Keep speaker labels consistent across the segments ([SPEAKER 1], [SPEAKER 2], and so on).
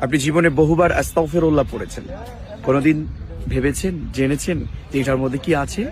[SPEAKER 1] আপনি জীবনে বহুবার আস্তাগফিরুল্লাহ পড়েছেন। কোনোদিন ভেবেছেন, জেনেছেন যে এটার মধ্যে কি আছে?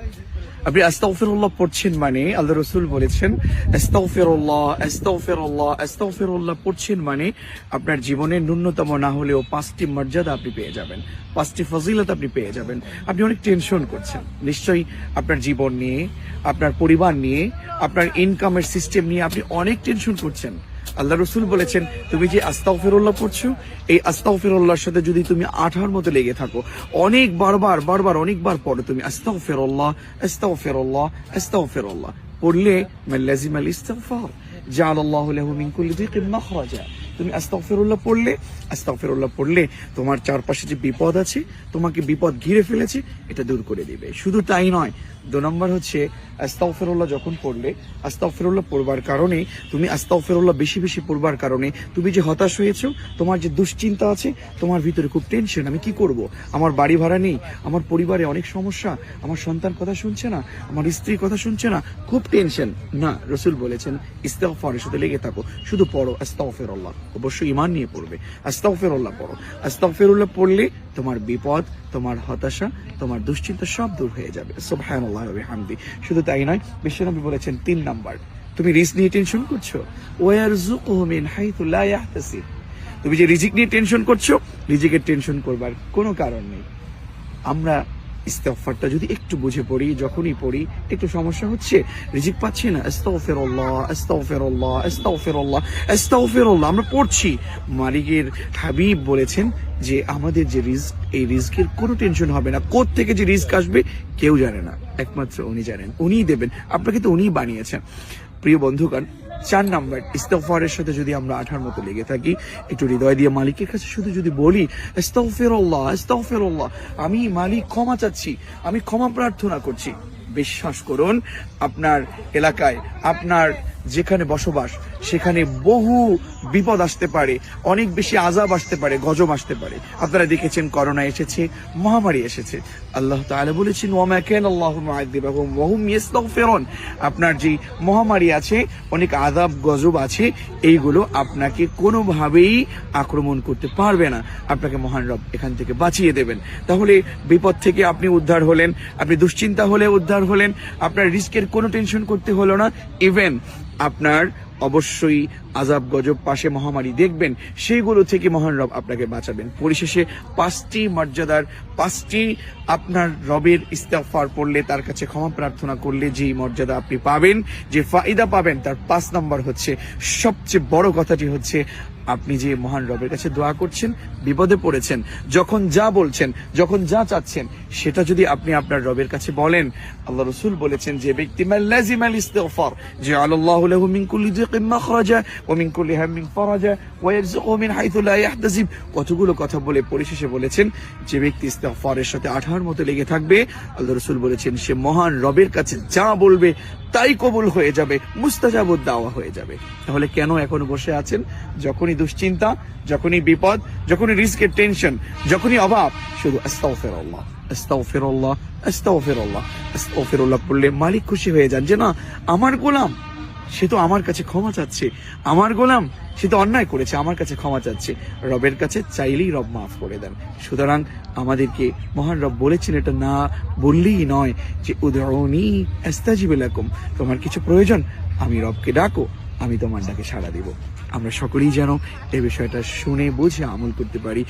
[SPEAKER 1] আপনি আস্তাগফিরুল্লাহ পড়ছেন মানে আল্লাহ রসুল বলেছেন, আস্তাগফিরুল্লাহ আস্তাগফিরুল্লাহ আস্তাগফিরুল্লাহ পড়ছেন মানে আপনার জীবনে ন্যূনতম না হলেও পাঁচটি মর্যাদা আপনি পেয়ে যাবেন। পাঁচটি ফজিলত আপনি পেয়ে যাবেন। আপনি অনেক টেনশন করছেন। নিশ্চয়ই আপনার জীবন নিয়ে, আপনার পরিবার নিয়ে, আপনার ইনকামের সিস্টেম নিয়ে আপনি অনেক টেনশন করছেন। আল্লাহ রসুল বলেছেন, তুমি যে আস্তাগফিরুল্লাহ পড়ছো, এই আস্তাগফিরুল্লাহর সাথে যদি তুমি আঠার মতো লেগে থাকো, অনেক বারবার বারবার, অনেকবার পড়ো তুমি, আস্তাগফিরুল্লাহ আস্তাগফিরুল্লাহ আস্তাগফিরুল্লাহ। পড়লে, মান লাজিমাল ইস্তিগফার, জাআলাল্লাহু লাহু মিন কুল্লি দিকিন মাখরাজা। তুমি আস্তাগফিরুল্লাহ পড়লে আস্তাগফিরুল্লাহ পড়লে তোমার চারপাশে যে বিপদ আছে, তোমাকে বিপদ ঘিরে ফেলেছে, এটা দূর করে দিবে। শুধু তাই নয় দু নম্বর হচ্ছে, আস্তাগফিরুল্লাহ যখন পড়লে, আস্তাগফিরুল্লাহ পড়বার কারণে, তুমি আস্তাগফিরুল্লাহ বেশি বেশি পড়বার কারণে, তুমি যে হতাশ হয়েছো, তোমার যে দুশ্চিন্তা আছে, তোমার ভিতরে খুব টেনশন আমি কি করব? আমার বাড়ি ভাড়া নেই, আমার পরিবারে অনেক সমস্যা, আমার সন্তান কথা শুনছে না, আমার স্ত্রীর কথা শুনছে না, খুব টেনশন না, রসুল বলেছেন, ইস্তেগফারের সাথে লেগে থাকো, শুধু পড়ো আস্তাগফিরুল্লাহ, অবশ্যই ইমান নিয়ে পড়বে, আস্তাগফিরুল্লাহ পড়ো, আস্তাগফিরুল্লাহ পড়লে তোমার বিপদ, তোমার হতাশা, তোমার দুশ্চিন্তা সব দূর হয়ে যাবে। বিহামদি। শুধু তাই নয়, বিশ্বনবী বলেছেন তিন নাম্বার, তুমি রিস্ক নিয়ে টেনশন করছ? ওয়ার মিন হাইতুল্লাহ তুমি যে রিজিক নিয়ে টেনশন করছ, রিজিকের টেনশন করবার কোনো কারণ নেই। আমরা ইস্তেগফারটা যদি একটু বুঝে পড়ি, যখনই পড়ি, একটু সমস্যা হচ্ছে? রিজিক পাচ্ছি না। আস্তাগফিরুল্লাহ আস্তাগফিরুল্লাহ আস্তাগফিরুল্লাহ আস্তাগফিরুল্লাহ আমরা পড়ছি। মালিকের হাবিব বলেছেন যে, আমাদের যে রিস্ক এই রিস্কের কোনো টেনশন হবে না। কোথ থেকে যে রিস্ক আসবে, কেউ জানে না। একমাত্র উনি জানেন। উনিই দেবেন। আপনাকে তো উনিই বানিয়েছেন। প্রিয় বন্ধুগণ, চার নাম্বার ইস্তফারের সাথে যদি আমরা আঠার মতো লেগে থাকি, একটু হৃদয় দিয়ে মালিকের কাছে শুধু যদি বলি ইস্তফেরল্লাহ ইস্তফেরল্লাহ আমি মালিক ক্ষমা চাচ্ছি, আমি ক্ষমা প্রার্থনা করছি। বিশ্বাস করুন, আপনার এলাকায়, আপনার যেখানে বসবাস, সেখানে বহু বিপদ আসতে পারে, অনেক বেশি আজাব আসতে পারে, গজব আসতে পারে। আপনারা দেখেছেন করোনা এসেছে, মহামারী এসেছে। আল্লাহ তাআলা বলেছেন, ওয়ামা কান আল্লাহু ওয়া আপনার যে মহামারী আছে, অনেক আজাব গজব আছে, এইগুলো আপনাকে কোনোভাবেই আক্রমণ করতে পারবে না। আপনাকে মহান রব এখান থেকে বাঁচিয়ে দেবেন। তাহলে বিপদ থেকে আপনি উদ্ধার হলেন, আপনি দুশ্চিন্তা হলে উদ্ধার হলেন, আপনার রিস্কের কোনো টেনশন করতে হলো না। ইভেন আপনার অবশ্যই আজাব গজব পাশে মহামারী দেখবেন, সেইগুলো থেকে মহান রব আপনাকে বাঁচাবেন। পরিশেষে পাঁচটি মর্যাদার, পাঁচটি আপনার রবের ইস্তেগফার পড়লে তার কাছে ক্ষমা প্রার্থনা করলে যেই মর্যাদা আপনি পাবেন, যে ফায়দা পাবেন, তার পাঁচ নম্বর হচ্ছে, সবচেয়ে বড় কথাটি হচ্ছে, আপনি যে মহান রবের কাছে দোয়া করছেন, বিপদে পড়েছেন, যখন যা বলছেন, যখন যা চাচ্ছেন, সেটা যদি আপনি আপনার রবের কাছে বলেন, আল্লাহ রসুল বলেছেন যে ব্যক্তি যে আল্লাহ লাহু মিন কুল্লি মিন হামিন ফারাজা ওয়া মিন হাইথু লা ইয়াহতাসিব। কতগুলো কথা বলে পরিশেষে বলেছেন, যে ব্যক্তি ইস্তেগফারের সাথে আঠার মতো লেগে থাকবে, আল্লাহ রসুল বলেছেন, সে মহান রবের কাছে যা বলবে তাই কবুল হয়ে যাবে মুস্তাজাবুদ দাওয়া হয়ে যাবে। তাহলে কেন এখন বসে আছেন? যখনই দুশ্চিন্তা, যখনই বিপদ, যখনই রিস্কের টেনশন, যখনই অভাব, শুধু আস্তাগফিরুল্লাহ আস্তাগফিরুল্লাহ আস্তাগফিরুল্লাহ আস্তাগফিরুল্লাহ পড়লে মালিক খুশি হয়ে যান যে না, আমার গোলাম। সে তো আমার কাছে ক্ষমা চাচ্ছে। আমার গোলাম, সে তো অন্যায় করেছে, আমার কাছে ক্ষমা চাচ্ছে। রবের কাছে চাইলেই রব মাফ করে দেন। সুতরাং আমাদেরকে মহান রব বলেছেন এটা না বললেই নয় যে উদাহরণী আস্তাজিবেলাকুম তোমার কিছু প্রয়োজন, আমি রবকে ডাকো, আমি তোমার ডাকে সাড়া দিব। আমরা সকলেই যেন এ বিষয়টা শুনে বুঝে আমল করতে পারি।